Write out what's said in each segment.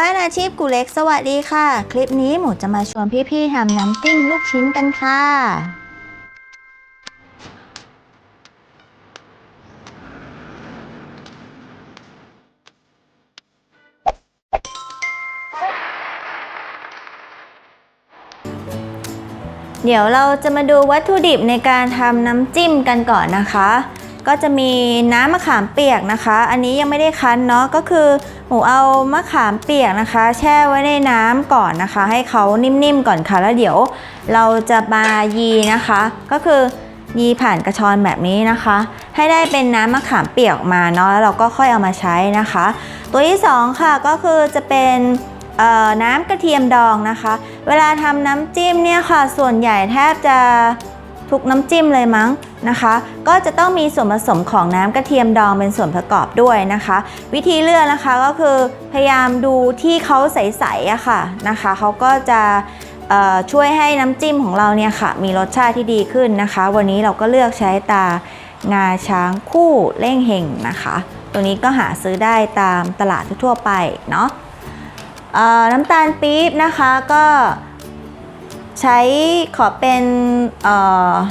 บ้านอาชีพกูเล็กสวัสดีค่ะ คลิปนี้หมูจะมาชวนพี่ๆทำน้ำจิ้มลูกชิ้นกันค่ะ เดี๋ยวเราจะมาดูวัตถุดิบในการทำน้ำจิ้มกันก่อนนะคะ ก็จะมีน้ำมะขามเปียกนะคะ อันนี้ยังไม่ได้คั้นเนาะก็คือหมูเอามะขามเปียกนะคะ แช่ไว้ในน้ำก่อนนะคะ ให้เขานิ่มๆก่อนค่ะแล้วเดี๋ยว เราจะมายีนะคะ ก็คือยีผ่านกระชอนแบบนี้นะคะ ให้ได้เป็นน้ำมะขามเปียกมาเนาะแล้วเราก็ค่อยเอามาใช้นะคะ ตัวที่สองค่ะก็คือจะเป็นเอ่อน้ำกระเทียมดองนะคะ เวลาทำน้ำจิ้มเนี่ยค่ะ ส่วนใหญ่แทบจะ ทุกน้ำจิ้มเลยมั้งนะคะ ก็จะต้องมีส่วนผสมของน้ำกระเทียมดองเป็นส่วนประกอบด้วยนะคะ วิธีเลือกนะคะก็คือพยายามดูที่เขาใสๆอะค่ะนะคะเขาก็จะช่วยให้น้ำจิ้มของเราเนี่ยค่ะ มีรสชาติที่ดีขึ้นนะคะ วันนี้เราก็เลือกใช้ตางาช้างคู่เล่งเฮงนะคะ ตัวนี้ก็หาซื้อได้ตามตลาดทั่วไปเนาะน้ำตาลปี๊บนะคะก็ ใช้ขอเป็น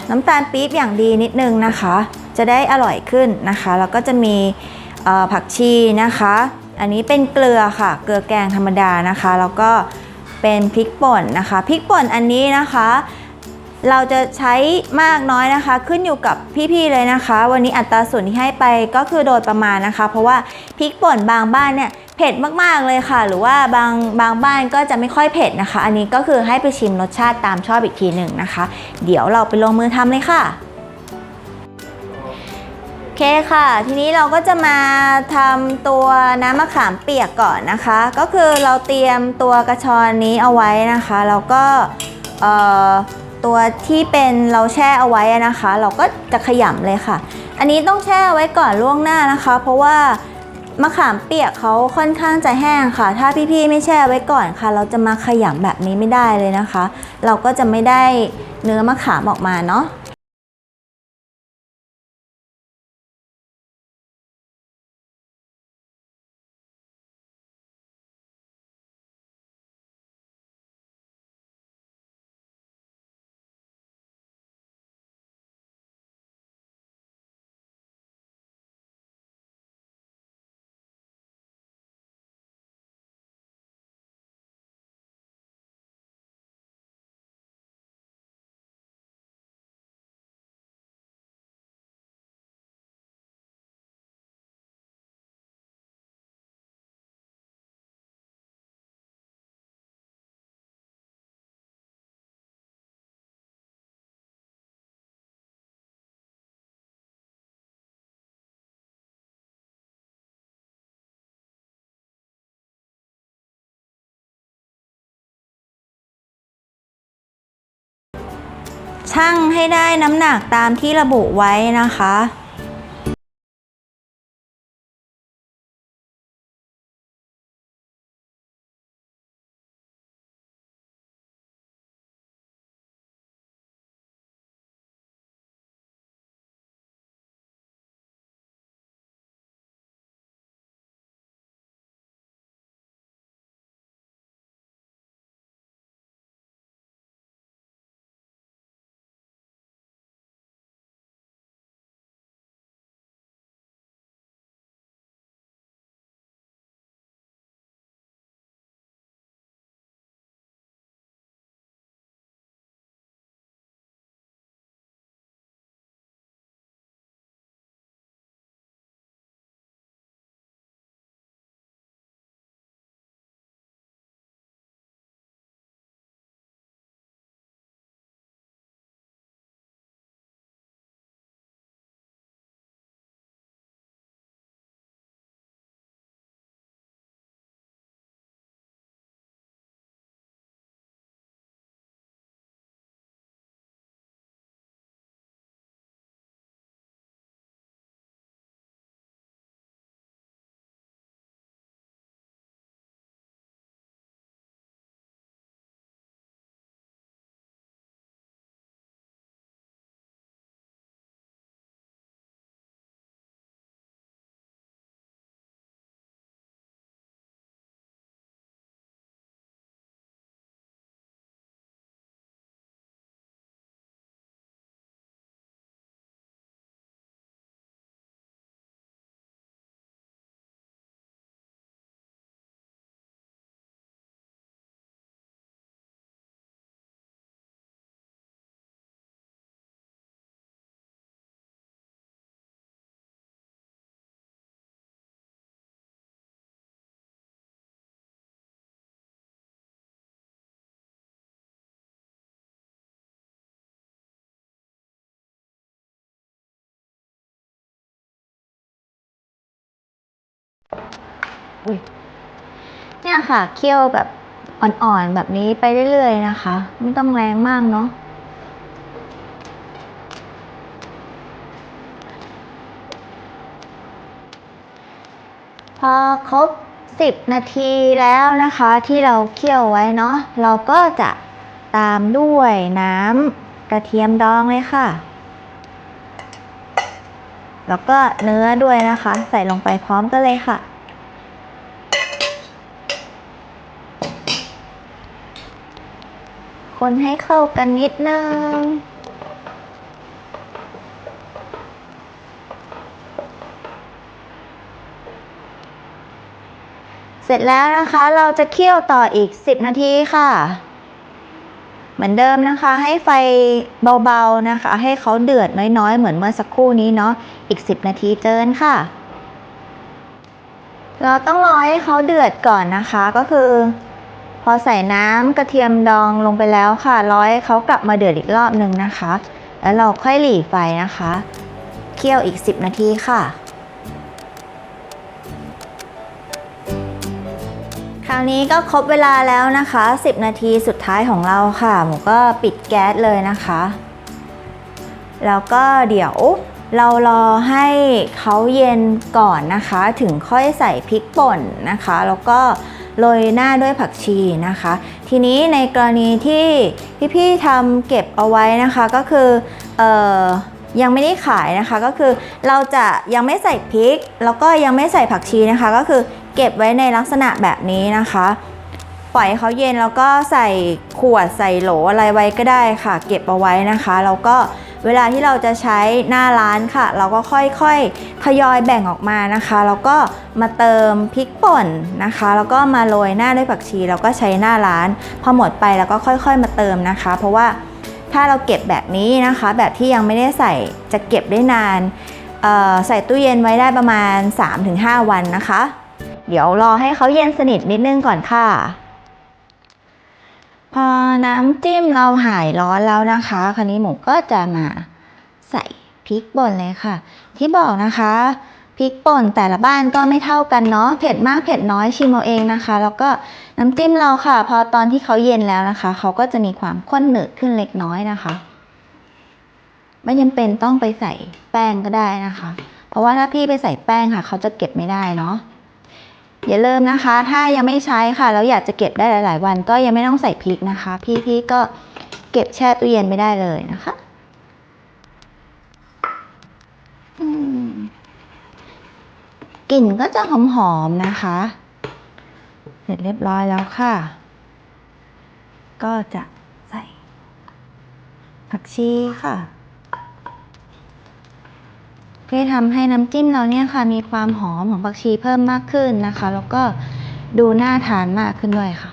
น้ำตาลปี๊บอย่างดีนิดนึงนะคะ จะได้อร่อยขึ้นนะคะ แล้วก็จะมีผักชีนะคะ อันนี้เป็นเกลือค่ะ เกลือแกงธรรมดานะคะ แล้วก็เป็นพริกป่นนะคะ พริกป่นอันนี้นะคะ เราจะใช้มากน้อยนะคะ ขึ้นอยู่กับพี่ๆเลยนะคะ วันนี้อัตราส่วนที่ให้ไปก็คือโดยประมาณนะคะ เพราะว่าพริกป่นบางบ้านเนี่ย เผ็ดมากๆเลยค่ะ หรือว่าบางบางบ้านก็จะไม่ค่อยเผ็ดนะคะ อันนี้ก็คือให้ไปชิมรสชาติตามชอบอีกทีหนึ่งนะคะ เดี๋ยวเราไปลงมือทำเลยค่ะโอเคค่ะ ทีนี้เราก็จะมาทำตัวน้ำมะขามเปียกก่อนนะคะ ก็คือเราเตรียมตัวกระชอนนี้เอาไว้นะคะแล้วก็ตัวที่เป็นเราแช่เอาไว้นะคะ เราก็จะขยำเลยค่ะ อันนี้ต้องแช่ไว้ก่อนล่วงหน้านะคะ เพราะว่า มะขามเปียกเขาค่อนข้างจะแห้งค่ะ ถ้าพี่ๆไม่แช่ไว้ก่อนค่ะ เราจะมาขยำแบบนี้ไม่ได้เลยนะคะ เราก็จะไม่ได้เนื้อมะขามออกมาเนาะ ชั่งให้ได้น้ำหนักตามที่ระบุไว้นะคะ อุ๊ยเนี่ยค่ะ เคี่ยวแบบอ่อนๆแบบนี้ไปเรื่อยๆนะคะ ไม่ต้องแรงมากเนาะพอครบ 10 นาทีแล้วนะคะ ที่เราเคี่ยวไว้เนาะเราก็จะตามด้วยน้ำกระเทียมดองเลยค่ะ แล้วก็เนื้อด้วยนะคะ ใส่ลงไปพร้อมกันเลยค่ะ คนให้เข้ากันนิดนึง เสร็จแล้วนะคะ เราจะเคี่ยวต่ออีก 10 นาทีค่ะ เหมือนเดิมนะคะ ให้ไฟเบาๆนะคะ ให้เขาเดือดน้อยๆ เหมือนเมื่อสักครู่นี้เนาะ อีก 10 นาทีเจอกันค่ะเราต้องรอให้เขาเดือดก่อนนะคะ ก็คือ พอใส่น้ำกระเทียมดองลงไปแล้วค่ะ ร้อให้เขากลับมาเดือดอีกรอบหนึ่งนะคะ แล้วเราค่อยหลีไฟนะคะ เคี่ยวอีก 10 นาทีค่ะ คราวนี้ก็ครบเวลาแล้วนะคะ 10 นาทีสุดท้ายของเราค่ะหมูก็ปิดแก๊สเลยนะคะ แล้วก็เดี๋ยวเรารอให้เขาเย็นก่อนนะคะ ถึงค่อยใส่พริกป่นนะคะ แล้วก็ โรยหน้าด้วยผักชีนะคะ ทีนี้ในกรณีที่พี่ๆทำเก็บเอาไว้นะคะก็คือออยังไม่ได้ขายนะคะก็คือเราจะยังไม่ใส่พริก แล้วก็ยังไม่ใส่ผักชีนะคะ ก็คือเก็บไว้ในลักษณะแบบนี้นะคะ ปล่อยเขาเย็นแล้วก็ใส่ขวดใส่โหลอะไรไว้ก็ได้ค่ะ เก็บเอาไว้นะคะแล้วก็ เวลาที่เราจะใช้หน้าร้านค่ะ เราก็ค่อยๆทยอยแบ่งออกมานะคะ แล้วก็มาเติมพริกป่นนะคะ แล้วก็มาโรยหน้าด้วยผักชี แล้วก็ใช้หน้าร้าน พอหมดไปแล้วก็ค่อยๆมาเติมนะคะ เพราะว่าถ้าเราเก็บแบบนี้นะคะ แบบที่ยังไม่ได้ใส่จะเก็บได้นานใส่ตู้เย็นไว้ได้ประมาณ 3-5 วันนะคะ เดี๋ยวรอให้เขาเย็นสนิทนิดนึงก่อนค่ะ พอน้ำจิ้มเราหายร้อนแล้วนะคะ คราวนี้หมูก็จะมาใส่พริกป่นเลยค่ะ ที่บอกนะคะพริกป่นแต่ละบ้านก็ไม่เท่ากันเนาะเผ็ดมากเผ็ดน้อยชิมเอาเองนะคะ แล้วก็น้ำจิ้มเราค่ะ พอตอนที่เขาเย็นแล้วนะคะ เขาก็จะมีความข้นหนืดขึ้นเล็กน้อยนะคะ ไม่จำเป็นต้องไปใส่แป้งก็ได้นะคะ เพราะว่าถ้าพี่ไปใส่แป้งค่ะ เขาจะเก็บไม่ได้เนาะ อย่าลืมนะคะ ถ้ายังไม่ใช้ค่ะแล้วอยากจะเก็บได้หลาย ๆ วัน ก็ยังไม่ต้องใส่พริกนะคะ พี่พี่ก็เก็บแช่ตู้เย็นไม่ได้เลยนะคะกลิ่นก็จะหอม ๆ นะคะ เสร็จเรียบร้อยแล้วค่ะ ก็จะใส่ผักชีค่ะ ที่ทำให้น้ำจิ้มเราเนี่ยค่ะ มีความหอมของผักชีเพิ่มมากขึ้นนะคะ แล้วก็ดูน่าทานมากขึ้นด้วยค่ะ